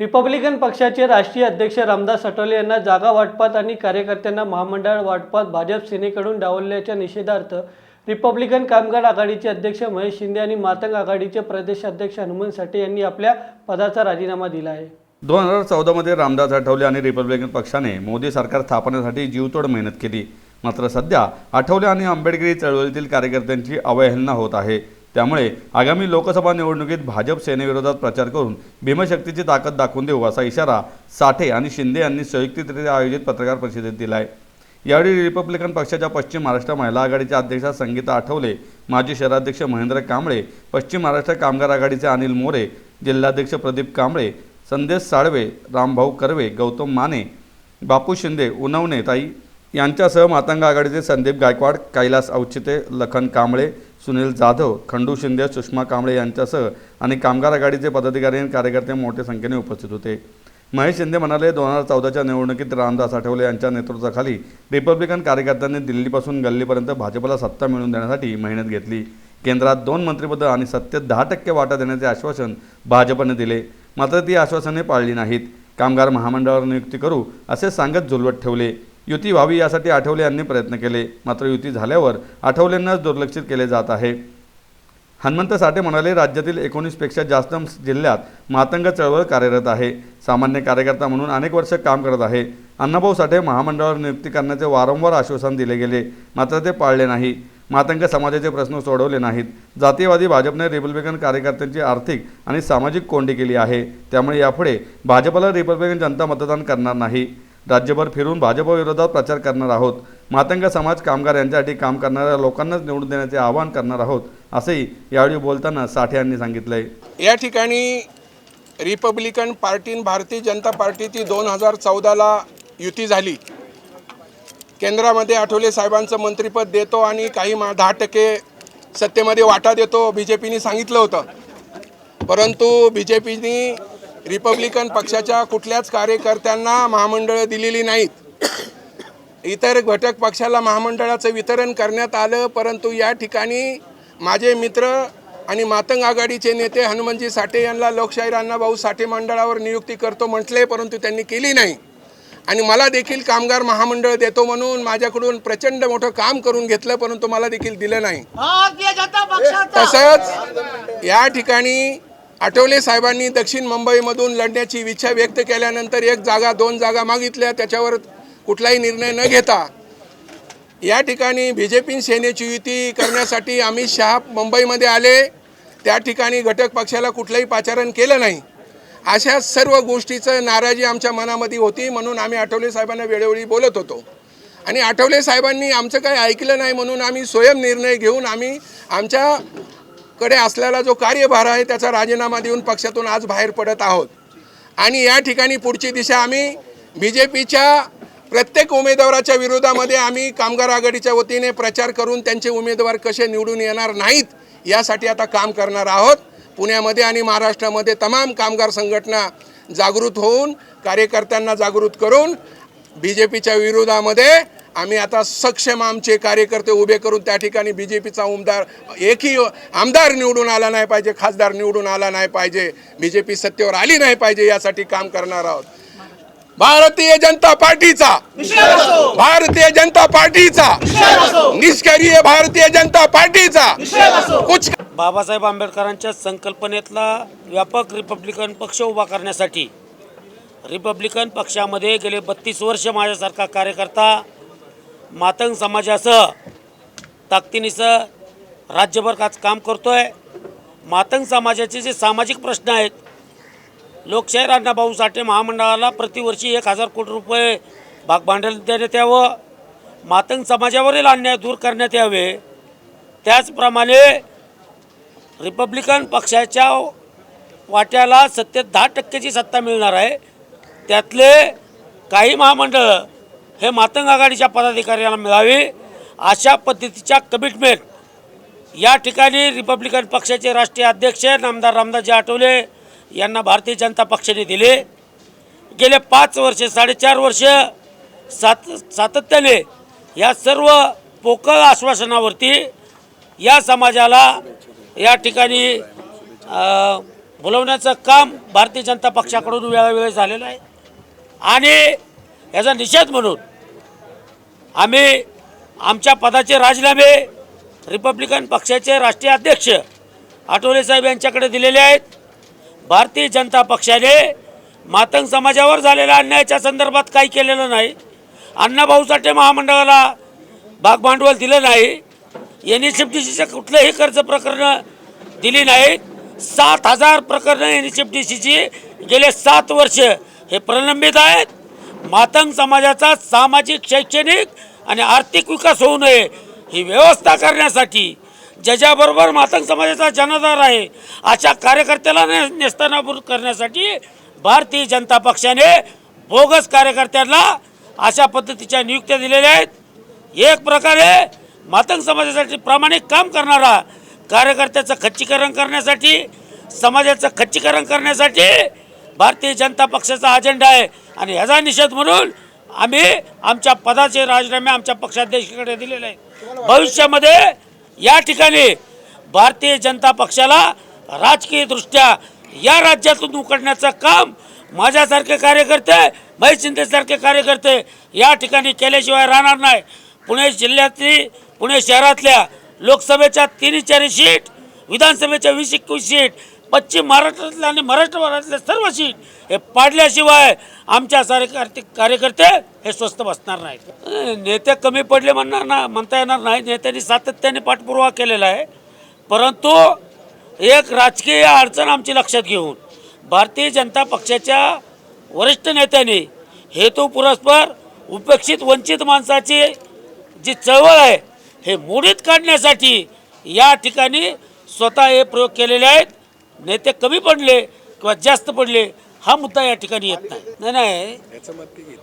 Republican पक्षाचे राष्ट्रीय अध्यक्ष रामदास आठवले यांना जागा वाटपात आणि कार्यकर्त्यांना महामंडळ वाटपात भाजप सेनेकडून डावलल्याच्या निषेधार्थ रिपब्लिकन कामगार आघाडीचे अध्यक्ष महेश शिंदे आणि मातंग आघाडीचे प्रदेशाध्यक्ष हनुमंत साठे यांनी आपल्या पदाचा राजीनामा दिला आहे. दोन हजार चौदामध्ये रामदास आठवले आणि रिपब्लिकन पक्षाने मोदी सरकार स्थापनेसाठी जीवतोड मेहनत केली. मात्र सध्या आठवले आणि आंबेडकरी चळवळीतील कार्यकर्त्यांची अवहेलना होत आहे. त्यामुळे आगामी लोकसभा निवडणुकीत भाजप सेनेविरोधात प्रचार करून भीमशक्तीची ताकद दाखवून देऊ असा इशारा साठे आणि शिंदे यांनी संयुक्तरित्या आयोजित पत्रकार परिषदेत दिला आहे यावेळी रिपब्लिकन पक्षाच्या पश्चिम महाराष्ट्र महिला आघाडीच्या अध्यक्षा संगीता आठवले माजी शहराध्यक्ष महेंद्र कांबळे पश्चिम महाराष्ट्र कामगार आघाडीचे अनिल मोरे जिल्हाध्यक्ष प्रदीप कांबळे संदेश साळवे रामभाऊ कर्वे गौतम माने बापू शिंदे उनवणे ताई यांच्यासह मातंग आघाडीचे संदीप गायकवाड कैलास औचिते लखन कांबळे सुनील जाधव खंडू शिंदे सुषमा कांबळे यांच्यासह आणि कामगार आघाडीचे पदाधिकारी आणि कार्यकर्ते मोठ्या संख्येने उपस्थित होते. महेश शिंदे म्हणाले दोन हजार चौदाच्या निवडणुकीत रामदास आठवले यांच्या नेतृत्वाखाली रिपब्लिकन कार्यकर्त्यांनी दिल्लीपासून गल्लीपर्यंत भाजपला सत्ता मिळवून देण्यासाठी मेहनत घेतली. केंद्रात दोन मंत्रिपदं आणि सत्तेत दहा टक्के वाटा देण्याचे आश्वासन भाजपने दिले. मात्र ती आश्वासने पाळली नाहीत. कामगार महामंडळावर नियुक्ती करू असे सांगत झुलवत ठेवले. युती व्हावी यासाठी आठवले यांनी प्रयत्न केले. मात्र युती झाल्यावर आठवलेंनाच दुर्लक्षित केले जात आहे. हनुमंत साठे म्हणाले राज्यातील एकोणीसपेक्षा जास्त जिल्ह्यात मातंग चळवळ कार्यरत आहे. सामान्य कार्यकर्ता म्हणून अनेक वर्ष काम करत आहे. अण्णाभाऊ साठे महामंडळावर नियुक्ती करण्याचे वारंवार आश्वासन दिले गेले मात्र ते पाळले नाही. मातंग समाजाचे प्रश्न सोडवले नाहीत. जातीयवादी भाजपने रिपब्लिकन कार्यकर्त्यांची आर्थिक आणि सामाजिक कोंडी केली आहे. त्यामुळे यापुढे भाजपला रिपब्लिकन जनता मतदान करणार नाही. राज्यभर फिरून भाजपविरोधात प्रचार करणार आहोत. मातंग समाज कामगार यांच्यासाठी काम करणाऱ्या लोकांनाच निवडून देण्याचे आवाहन करणार आहोत असंही यावेळी बोलताना साठे यांनी सांगितलंय. या ठिकाणी रिपब्लिकन पार्टीन भारतीय जनता पार्टीची दोन हजार चौदाला युती झाली. केंद्रामध्ये आठवले साहेबांचं मंत्रिपद देतो आणि काही मा दहा टक्के सत्तेमध्ये वाटा देतो बी जे पीने सांगितलं होतं. परंतु बी जे पीनी रिपब्लिकन पक्षाच्या कुठल्याच कार्यकर्त्यांना महामंडळं दिलेली नाहीत. इतर घटक पक्षाला महामंडळाचं वितरण करण्यात आलं परंतु या ठिकाणी माझे मित्र आणि मातंग आघाडीचे नेते हनुमंतजी साठे यांना लोकशाहीर अण्णाभाऊ साठे मंडळावर नियुक्ती करतो म्हटले परंतु त्यांनी केली नाही. आणि मला देखील कामगार महामंडळ देतो म्हणून माझ्याकडून प्रचंड मोठं काम करून घेतलं परंतु मला देखील दिलं नाही. तसंच या ठिकाणी आठवले साहेबांनी दक्षिण मुंबईमधून लढण्याची इच्छा व्यक्त केल्यानंतर एक जागा दोन जागा मागितल्या. त्याच्यावर कुठलाही निर्णय न घेता या ठिकाणी बी जे पी सेनेची युती करण्यासाठी अमित शहा मुंबईमध्ये आले. त्या ठिकाणी घटक पक्षाला कुठलंही पाचारण केलं नाही. अशा सर्व गोष्टीचं नाराजी आमच्या मनामध्ये होती म्हणून आम्ही आठवले साहेबांना वेळोवेळी बोलत होतो. आणि आठवले साहेबांनी आमचं काही ऐकलं नाही म्हणून आम्ही स्वयं निर्णय घेऊन आम्ही आमच्या कडे असलेला जो कार्यभार आहे त्याचा राजीनामा देऊन पक्षातून आज बाहेर पडत आहोत. आणि या ठिकाणी पुढची दिशा आम्ही बी जे पीच्या प्रत्येक उमेदवाराच्या विरोधामध्ये आम्ही कामगार आघाडीच्या वतीने प्रचार करून त्यांचे उमेदवार कसे निवडून येणार नाहीत यासाठी आता काम करणार आहोत. पुण्यामध्ये आणि महाराष्ट्रामध्ये तमाम कामगार संघटना जागृत होऊन कार्यकर्त्यांना जागृत करून बी जे पीच्या विरोधामध्ये आम्ही आता सक्षम आमचे कार्यकर्ते उभे करून त्या ठिकाणी बी जे पीचा उमदार एकही आमदार निवडून आला नाही पाहिजे खासदार निवडून आला नाही पाहिजे बी जे पी सत्तेवर आली नाही पाहिजे यासाठी काम करणार आहोत. भारतीय जनता पार्टीचा भारतीय जनता पार्टीचा निष्क्रिय भारतीय जनता पार्टीचा. कुछ बाबासाहेब आंबेडकरांच्या संकल्पनेतला व्यापक रिपब्लिकन पक्ष उभा करण्यासाठी रिपब्लिकन पक्षामध्ये गेले बत्तीस वर्ष माझ्यासारखा कार्यकर्ता मातंग समाजासह ताकदीनीसह राज्यभर काच काम करतो आहे मातंग समाजाचे जे सामाजिक प्रश्न आहेत लोकशाहीर अण्णाभाऊ साठे महामंडळाला प्रतिवर्षी एक हजार कोटी रुपये भागभांडवल देण्यात यावं. मातंग समाजावरील अन्याय दूर करण्यात यावे. त्याचप्रमाणे रिपब्लिकन पक्षाच्या वाट्याला सत्तेत दहा टक्केची सत्ता मिळणार आहे. त्यातले काही महामंडळ हे मातंग आघाडीच्या पदाधिकाऱ्यांना मिळावी अशा पद्धतीच्या कमिटमेंट या ठिकाणी रिपब्लिकन पक्षाचे राष्ट्रीय अध्यक्ष नामदार रामदासजी आठवले यांना भारतीय जनता पक्षाने दिले. गेले पाच वर्षे साडेचार वर्ष सात सातत्याने या सर्व पोकळ आश्वासनावरती या समाजाला या ठिकाणी बोलवण्याचं काम भारतीय जनता पक्षाकडून वेळोवेळी झालेलं आहे. आणि याचा निषेध म्हणून आम्ही आमच्या पदाचे राजीनामे रिपब्लिकन पक्षाचे राष्ट्रीय अध्यक्ष आठवले साहेब यांच्याकडे दिलेले आहेत. भारतीय जनता पक्षाने मातंग समाजावर झालेल्या अन्यायाच्या संदर्भात काही केलेलं नाही. अण्णाभाऊ साठे महामंडळाला भागभांडवल दिलं नाही. एन एस एफ डी सीचे कुठलंही कर्ज प्रकरणं दिली नाहीत सात हजार प्रकरणं एन एस एफ डी सीची गेले सात वर्ष हे प्रलंबित आहेत. मातंग समाजाचा सामाजिक शैक्षणिक आणि आर्थिक विकास होऊ नये ही व्यवस्था करण्यासाठी ज्याच्याबरोबर मातंग समाजाचा जनाधार आहे अशा कार्यकर्त्याला ने नेस्तनाबूत करण्यासाठी भारतीय जनता पक्षाने बोगस कार्यकर्त्यांना अशा पद्धतीच्या नियुक्त्या दिलेल्या आहेत. एक प्रकारे मातंग समाजासाठी प्रामाणिक काम करणारा कार्यकर्त्याचं खच्चीकरण करण्यासाठी समाजाचं खच्चीकरण करण्यासाठी भारतीय जनता पक्षाचा अजेंडा आहे. आणि ह्याचा निषेध म्हणून आम्ही आमच्या पदाचे राजीनामे आमच्या पक्षाध्यक्षाकडे दिलेले आहेत. भविष्यामध्ये या ठिकाणी भारतीय जनता पक्षाला राजकीयदृष्ट्या या राज्यातून उकडण्याचं काम माझ्यासारखे कार्यकर्ते महेश शिंदेसारखे कार्यकर्ते या ठिकाणी केल्याशिवाय राहणार नाही. पुणे जिल्ह्यातली पुणे शहरातल्या लोकसभेच्या तिन्ही चारी सीट विधानसभेच्या वीस एकवीस सीट पश्चिम महाराष्ट्रातल्या आणि मराठवाड्यातल्या सर्व सीट हे पाडल्याशिवाय आमच्या सारे कार्यकर्ते हे स्वस्त बसणार नाहीत. नेते कमी पडले म्हणणार ना म्हणता येणार नाही. नेत्यांनी सातत्याने पाठपुरावा केलेला आहे. परंतु एक राजकीय अडचण आमची लक्षात घेऊन भारतीय जनता पक्षाच्या वरिष्ठ नेत्यांनी हेतू पुरस्पर उपेक्षित वंचित माणसाची जी चळवळ आहे हे मोडीत काढण्यासाठी या ठिकाणी स्वतः हे प्रयोग केलेले आहेत. नेते कमी पडले किंवा जास्त पडले हा मुद्दा या ठिकाणी येत नाही. नाही नाही.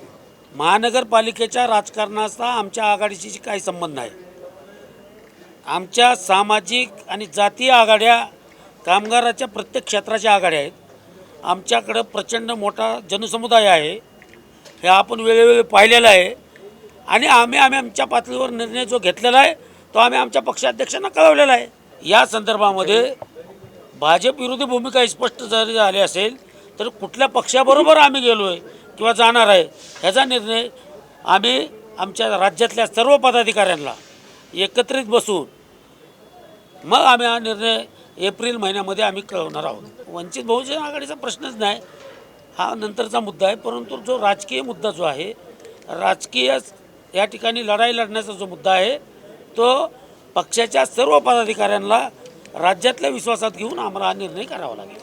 महानगरपालिकेच्या राजकारणाचा आमच्या आघाडीशी काही संबंध नाही. आमच्या सामाजिक आणि जातीय आघाड्या कामगाराच्या प्रत्येक क्षेत्राच्या आघाड्या आहेत. आमच्याकडं प्रचंड मोठा जनसमुदाय आहे. हे आपण वेळोवेळी पाहिलेलं आहे. आणि आम्ही आम्ही आमच्या पातळीवर निर्णय जो घेतलेला आहे तो आम्ही आमच्या पक्षाध्यक्षांना कळवलेला आहे. या संदर्भामध्ये भाजप विरोधी भूमिका स्पष्ट जरी झाली असेल तर कुठल्या पक्षाबरोबर आम्ही गेलो आहे किंवा जाणार आहे ह्याचा निर्णय आम्ही आमच्या राज्यातल्या सर्व पदाधिकाऱ्यांना एकत्रित बसून मग आम्ही हा निर्णय एप्रिल महिन्यामध्ये आम्ही कळवणार आहोत. वंचित बहुजन आघाडीचा प्रश्नच नाही हा नंतरचा मुद्दा आहे परंतु जो राजकीय मुद्दा जो आहे राजकीय या ठिकाणी लढाई लढण्याचा जो मुद्दा आहे तो पक्षाच्या सर्व पदाधिकाऱ्यांना राज्यातल्या विश्वासात घेऊन आम्हाला हा निर्णय करावा लागेल.